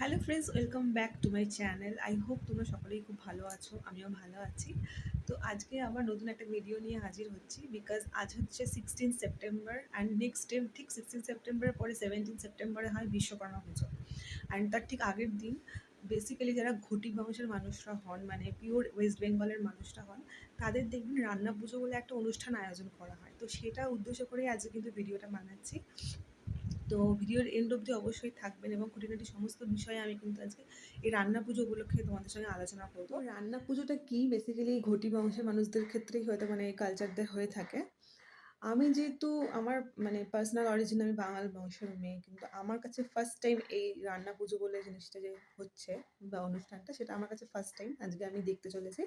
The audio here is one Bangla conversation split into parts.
Hello friends welcome back to my channel I hope তোমরা সকলেই খুব ভালো আছো, আমিও ভালো আছি। তো আজকে আবার নতুন একটা ভিডিও নিয়ে হাজির হচ্ছি বিকজ আজ হচ্ছে sixteen September and next day ঠিক সিক্সটিন সেপ্টেম্বরের পরে সেভেন্টিন সেপ্টেম্বরে হয় বিশ্বকর্মা পুজো। অ্যান্ড তার ঠিক আগের দিন বেসিক্যালি যারা ঘটি বংশের মানুষরা হন মানে পিওর ওয়েস্ট বেঙ্গলের মানুষরা হন, তাদের দেখবেন রান্না পুজো বলে একটা অনুষ্ঠান আয়োজন করা হয়। তো সেটা উদ্দেশ্য করেই আজকে কিন্তু ভিডিওটা বানাচ্ছি। তো ভিডিওর এন্ড অবধি অবশ্যই থাকবেন এবং খুঁটিনাটি সমস্ত বিষয়ে আমি কিন্তু আজকে এই রান্না পুজো উপলক্ষে তোমাদের সঙ্গে আলোচনা করব। রান্না পুজোটা কি? বেসিক্যালি ঘটি বংশের মানুষদের ক্ষেত্রেই হয়তো মানে এই কালচারদের হয়ে থাকে। আমি যেহেতু আমার মানে পার্সোনাল অরিজিন আমি বাঙাল বংশের মেয়ে, কিন্তু আমার কাছে ফার্স্ট টাইম এই রান্না পুজো বলে জিনিসটা যে হচ্ছে বা অনুষ্ঠানটা, সেটা আমার কাছে ফার্স্ট টাইম আজকে আমি দেখতে চলেছি।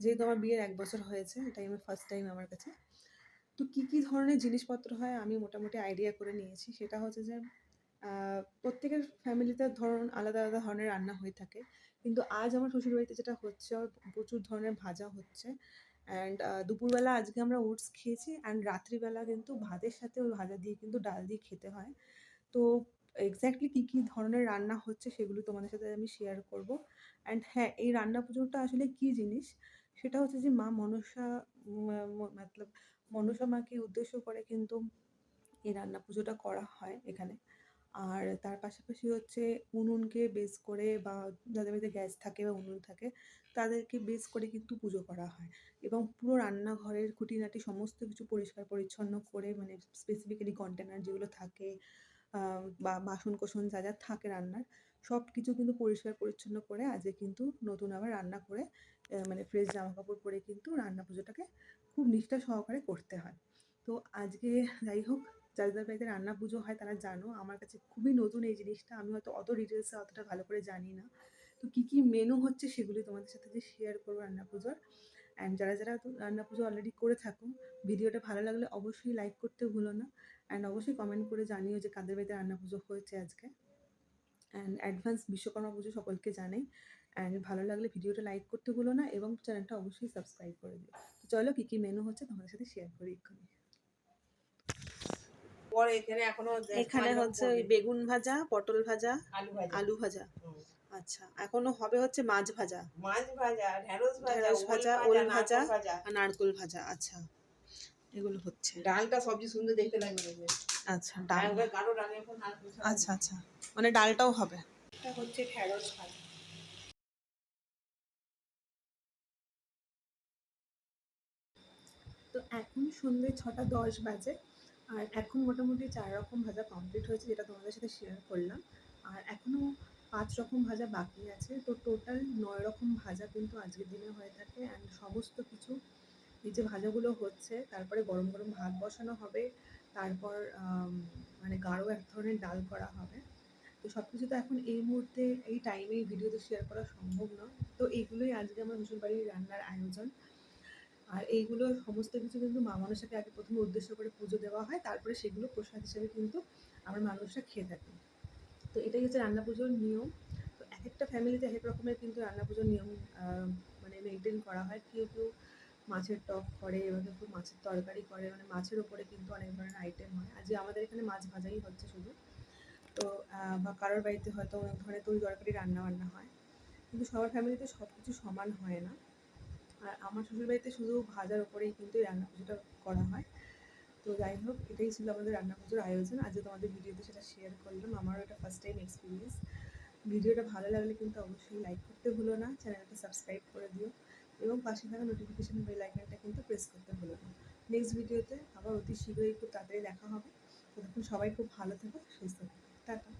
যেহেতু আমার বিয়ের এক বছর হয়েছে, এটাই আমার ফার্স্ট টাইম আমার কাছে। তো কী কী ধরনের জিনিসপত্র হয় আমি মোটামুটি আইডিয়া করে নিয়েছি। সেটা হচ্ছে যে প্রত্যেকের ফ্যামিলিতে ধরুন আলাদা আলাদা ধরনের রান্না হয়ে থাকে। কিন্তু আজ আমার শ্বশুরবাড়িতে যেটা হচ্ছে প্রচুর ধরনের ভাজা হচ্ছে। অ্যান্ড দুপুরবেলা আজকে আমরা ওটস খেয়েছি অ্যান্ড রাত্রিবেলা কিন্তু ভাতের সাথে ওই ভাজা দিয়ে কিন্তু ডাল দিয়ে খেতে হয়। তো এক্স্যাক্টলি কী কী ধরনের রান্না হচ্ছে সেগুলো তোমাদের সাথে আমি শেয়ার করব। অ্যান্ড হ্যাঁ এই রান্না পুজোটা আসলে কী জিনিস? সেটা হচ্ছে যে মা মনসা মতলব মনসা মাকে উদ্দেশ্য করে কিন্তু এই রান্না পুজোটা করা হয় এখানে। আর তার পাশাপাশি হচ্ছে উনুনকে বেস করে বা যাদের বাড়িতে গ্যাস থাকে বা উনুন থাকে, তাদেরকে বেস করে কিন্তু পুজো করা হয়। এবং পুরো রান্নাঘরের খুঁটিনাটি সমস্ত কিছু পরিষ্কার পরিচ্ছন্ন করে মানে স্পেসিফিক্যালি কন্টেনার যেগুলো থাকে বা বাসন কোসন যা যা থাকে রান্নার সব কিছু কিন্তু পরিষ্কার পরিচ্ছন্ন করে আজকে কিন্তু নতুন আবার রান্না করে মানে ফ্রেশ জামা কাপড় পরে কিন্তু রান্না পুজোটাকে খুব নিষ্ঠা সহকারে করতে হয়। তো আজকে যাই হোক, যাদের বাড়িতে রান্না পুজো হয় তারা জানো আমার কাছে খুবই নতুন এই জিনিসটা। আমি হয়তো অত ডিটেলসে অতটা ভালো করে জানি না। তো কী কী মেনু হচ্ছে সেগুলি তোমাদের সাথে যে শেয়ার করব রান্না পুজোর। অ্যান্ড যারা যারা রান্না পুজো অলরেডি করে থাকো, ভিডিওটা ভালো লাগলে অবশ্যই লাইক করতে ভুলো না। অ্যান্ড অবশ্যই কমেন্ট করে জানিও যে কাদের বাড়িতে রান্না পুজো হয়েছে আজকে। অ্যান্ড অ্যাডভান্স বিশ্বকর্মা পুজো সকলকে জানাই। অ্যান্ড ভালো লাগলে ভিডিওটা লাইক করতে ভুলো না এবং চ্যানেলটা অবশ্যই সাবস্ক্রাইব করে দিও। চলো কী কী মেনু হচ্ছে তোমাদের সাথে শেয়ার করি এক্ষুনি। এখানে এখানে হচ্ছে ওই বেগুন ভাজা পটল ভাজা আলু ভাজা। আচ্ছা এখনও হবে হচ্ছে মাছ ভাজা। মাছ ভাজা ঢেঁড়স ভাজা ভাজা, ওল ভাজা। আর নারকোল ভাজা আচ্ছা। এগুলো হচ্ছে। ডালটা সবজি সুন্দর দেখতে লাগবে আচ্ছা ডাল। আচ্ছা আচ্ছা। মানে ডালটাও হবে। এটা হচ্ছে ঢেঁড়স ভাজা। এখন সন্ধ্যে ছটা দশ বাজে। আর এখন মোটামুটি চার রকম ভাজা কমপ্লিট হয়েছে যেটা তোমাদের সাথে শেয়ার করলাম। আর এখনও পাঁচ রকম ভাজা বাকি আছে। তো টোটাল নয় রকম ভাজা কিন্তু আজকের দিনে হয়ে থাকে। অ্যান্ড সমস্ত কিছু এই যে ভাজাগুলো হচ্ছে, তারপরে গরম গরম ভাত বসানো হবে, তারপর মানে গাঢ় এক ধরনের ডাল করা হবে। তো সব কিছু তো এখন এই মুহূর্তে, এই টাইমে এই ভিডিওতে শেয়ার করা সম্ভব নয়। তো এইগুলোই আজকে আমার শ্বশুরবাড়ির রান্নার আয়োজন। আর এইগুলো সমস্ত কিছু কিন্তু মা মানুষকে আগে প্রথমে উদ্দেশ্য করে পুজো দেওয়া হয়, তারপরে সেগুলো প্রসাদ হিসেবে কিন্তু আমার মানুষরা খেয়ে থাকে। তো এটাই হচ্ছে রান্না পুজোর নিয়ম। তো এক একটা ফ্যামিলিতে এক রকমের কিন্তু রান্না পুজোর নিয়ম মানে মেনটেন করা হয়। কেউ কেউ মাছের টক করে, এবার কেউ কেউ মাছের তরকারি করে মানে মাছের ওপরে কিন্তু অনেক ধরনের আইটেম হয়। আজকে আমাদের এখানে মাছ ভাজাই হচ্ছে শুধু। তো বা কারোর বাড়িতে হয়তো অনেক ধরনের তরি তরকারি রান্না বান্না হয়। কিন্তু সবার ফ্যামিলিতে সব কিছু সমান হয় না। আর আমার শ্বশুরবাড়িতে শুধু ভাজার ওপরেই কিন্তু রান্না পুজোটা করা হয়। তো যাই হোক, এটাই ছিল আমাদের রান্না পুজোর আয়োজন। আজকে তোমাদের ভিডিওতে সেটা শেয়ার করলাম। আমারও এটা ফার্স্ট টাইম এক্সপিরিয়েন্স ভিডিওটা ভালো লাগলে কিন্তু অবশ্যই লাইক করতে ভুলো না চ্যানেলটা সাবস্ক্রাইব করে দিও এবং পাশে থাকা নোটিফিকেশন বেল আইকনটা কিন্তু প্রেস করতে ভুলো না। নেক্সট ভিডিওতে আবার অতি শীঘ্রই খুব তাড়াতাড়ি দেখা হবে। ততক্ষণ সবাই খুব ভালো থেকো, সুস্থ থেকো। টাটা।